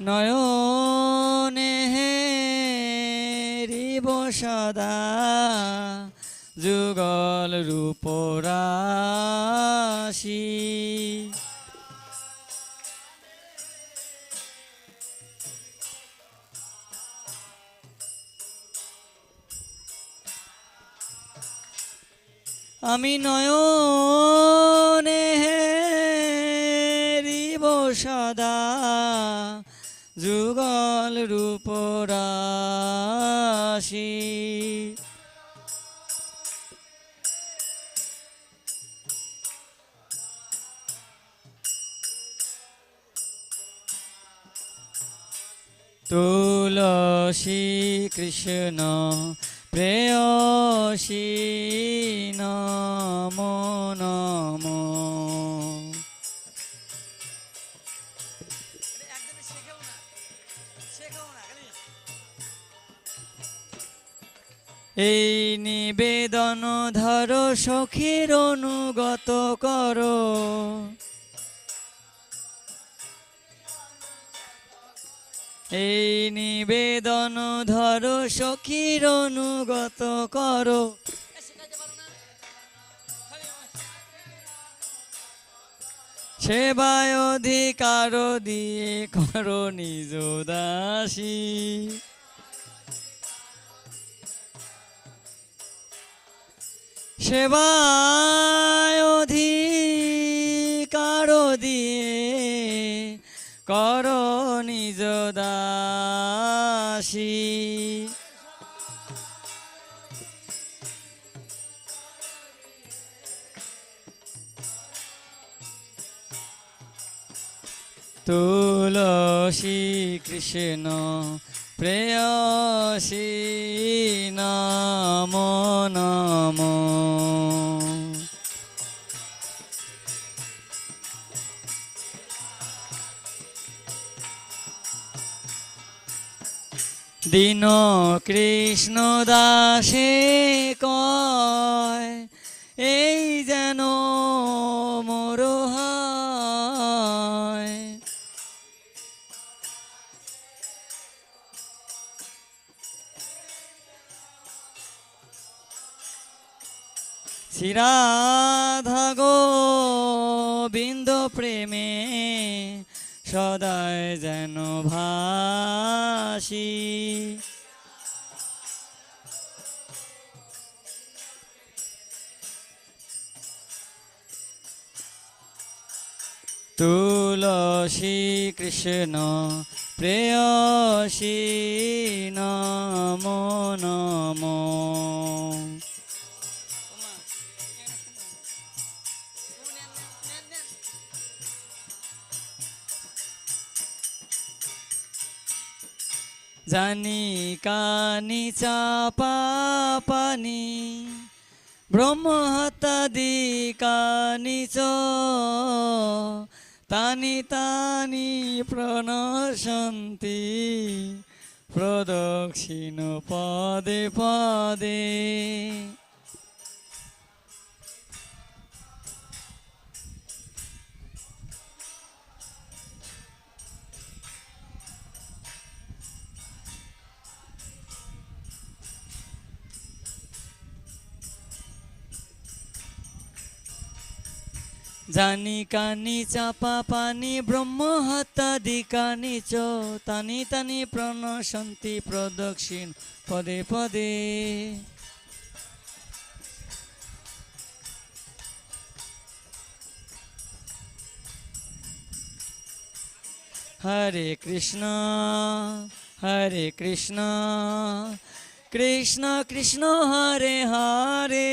নয়নে হেরিব সদা যুগল রূপরাশি। আমি নয়নে তুলসী কৃষ্ণ প্রেয়সী নম নম। এই নিবেদন ধর সখীর অনুগত করো। এই নিবেদন ধর, সখীর অনুগত করো। সেবায় অধিকার দিয়ে করো নিজ দাসী। সেবায় অধিকার দিয়ে কর নিজ দাসী। তুলসী কৃষ্ণ প্রেয়সী নম নম। দিন কৃষ্ণ দাসে কয় এই যেন মোর শ্রীরাধা গোবিন্দ প্রেমে সদায় যেন ভাসি। তুলসী কৃষ্ণ প্রেয়সী নম নম। জানি কানি চাপা পানি ব্রহ্মহত্যাদি কানি চ তানি তানি প্রণশন্তি প্রদক্ষিণ পদে পদে। জানি কানি চাপা পানি ব্রহ্ম হত্যাদি কানি চ তানি তানি প্রণশন্তি প্রদক্ষিণ পদে পদে। হরে কৃষ্ণ হরে কৃষ্ণ কৃষ্ণ কৃষ্ণ হরে হরে।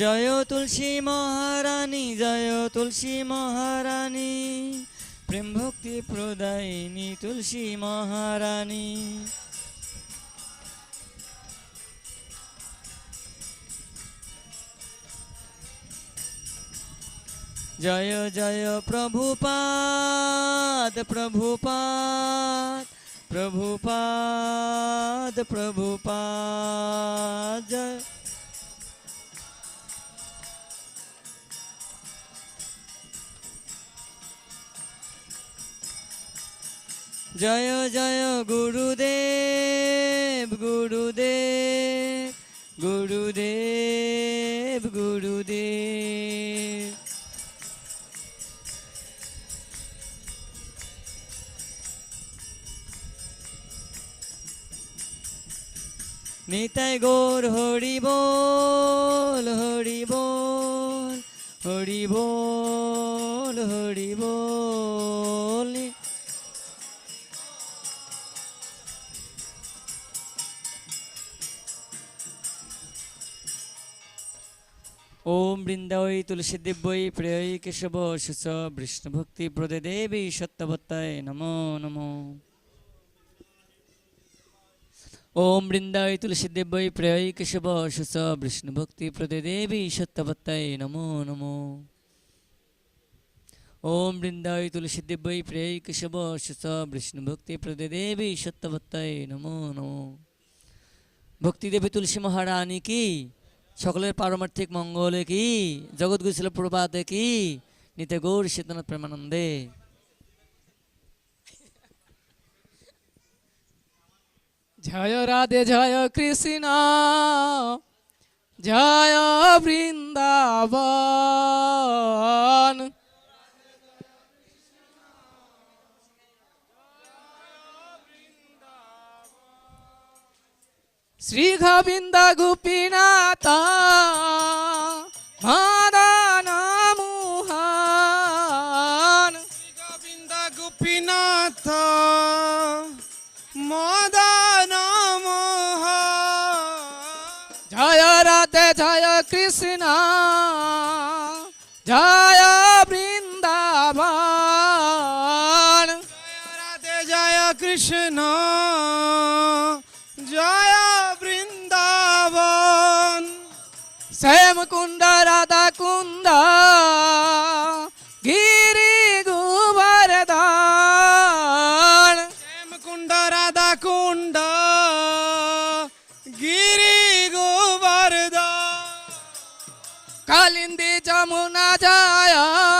জয় তুলসী মহারানী, জয় তুলসী মহারানী। প্রেম ভক্তি প্রদায়িনী তুলসী মহারানী। জয় জয় প্রভুপাদ প্রভুপাদ প্রভুপাদ প্রভুপাদ। জয় জয় জয় গুরুদেব গুরুদেব গুরুদেব গুরুদেব। নিতাই গৌর হরি বল হরি বল হরি বল, হরি ওম বৃন্দাবৈ তুলসী দিব্যই প্রিয়ই কেশব শুচ বিষ্ণু ভক্তি প্রদে দেবী সত্যবত্তায় নমো নমো। ওম বৃন্দাবৈ তুলসী দিব্যই প্রিয়ই কেশব শুচ বিষ্ণু ভক্তি প্রদে দেবী সত্যবত্তায় নমো নমো। ওম বৃন্দাবৈ তুলসী দিব্যই প্রিয়ই কেশব শুচ বিষ্ণু ভক্তি প্রদে দেবী সত্যবত্তায় নমো নমো। ভক্তি দেবী তুলসী মহারানী কি? সকলের পারমার্থিক মঙ্গলে কি? জগৎ গুছিল প্রভাতে কি? নিতে গৌর শীতনাথ প্রেমানন্দে। জয় রাধে, জয় কৃষ্ণ। জয় বৃন্দাবন। শ্রী গোবিন্দ গোপীনাথ মদন মোহন গোবিন্দ গোপীনাথ মদন জয় রাধে জয় কৃষ্ণ জয় বৃন্দাবন রাধে জয় কৃষ্ণ कुंड राधा कुंद गिरी गोवर्धन। श्याम कुंड राधा कुंड गिरी गोवर्धन। कालिंदी जमुना जाया।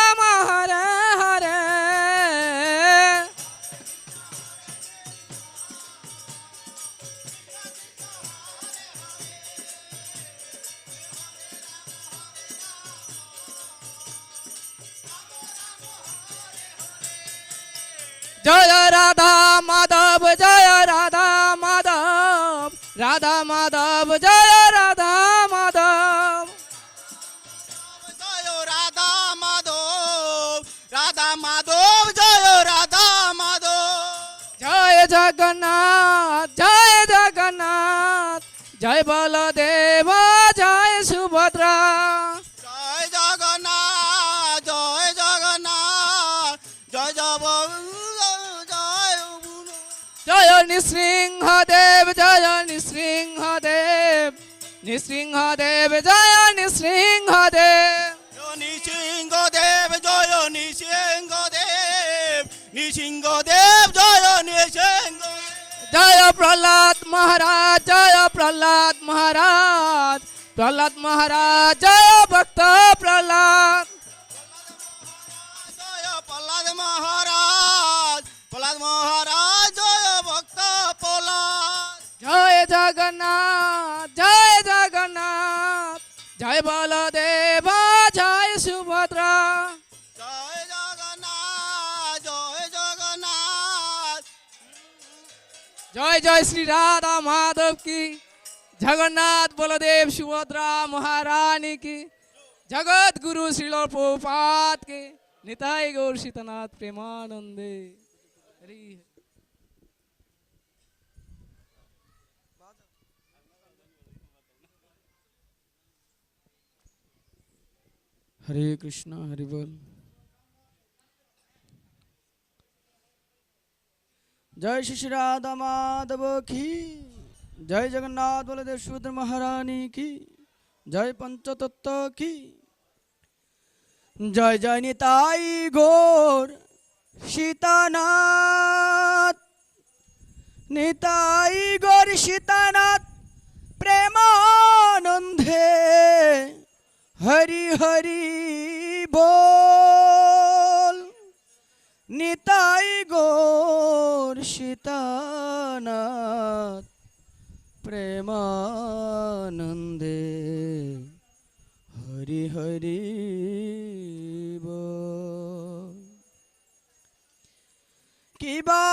জয় রাধা মাধব জয় রাধা মাধব রাধা মাধব জয় রাধা মাধব জয় রাধা মাধব রাধা মাধব জয় রাধা মাধব জয় জগন্নাথ জয় জগন্নাথ জয় বলদেব জয় সুভদ্রা জয় জগন্নাথ জয় জগন্নাথ জয় বুলো। नृसिंहदेव जय नृसिंहदेव नृसिंहदेव जय नृसिंहदेव नृसिंहदेव जय नृसिंहदेव नृसिंहदेव जय नृसिंह जय प्रहलाद महाराज जय प्रहलाद महाराज प्रहलाद महाराज जय भक्त प्रहलाद जय प्रहलाद महाराज प्रहलाद महाराज জয় জগন্নাথ জয় জগন্নাথ জয় বলদেব জয় সুভদ্রা জয় জগন্নাথ জয় জগন্নাথ জয় জয় শ্রী রাধা মাধব কি জগন্নাথ বলদেব সুভদ্রা মহারানী কি জগৎ গুরু শ্রীল প্রপাত কে নিতাই গৌর সীতানাথ প্রেমানন্দে হরি হরি। কৃষ্ণ, হরি বল। জয় শ্রী রাধা মাধব কি? জয় জগন্নাথ বলদেব সুদ্র মহারানী কি? জয় পঞ্চতত্ত্ব কি? জয় জয় নিতাই গোর সীতানাথ। নিতাই গোর সীতানাথ প্রেমানন্দে। হরি হরি বল নিতাই গোর সীতানাথ প্রেমানন্দে হরি হরি বল। কিবা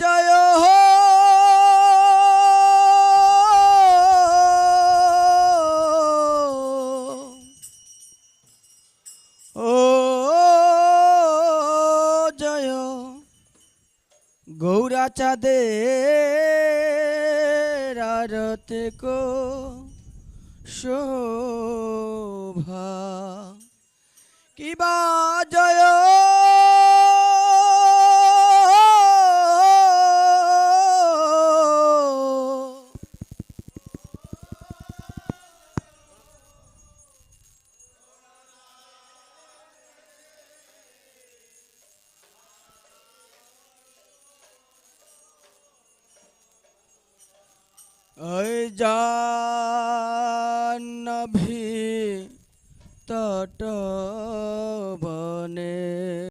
জয় হো গৌরা চাঁদে আরতে কো শোভা। কিবা জয় জাহ্নবী তট বনে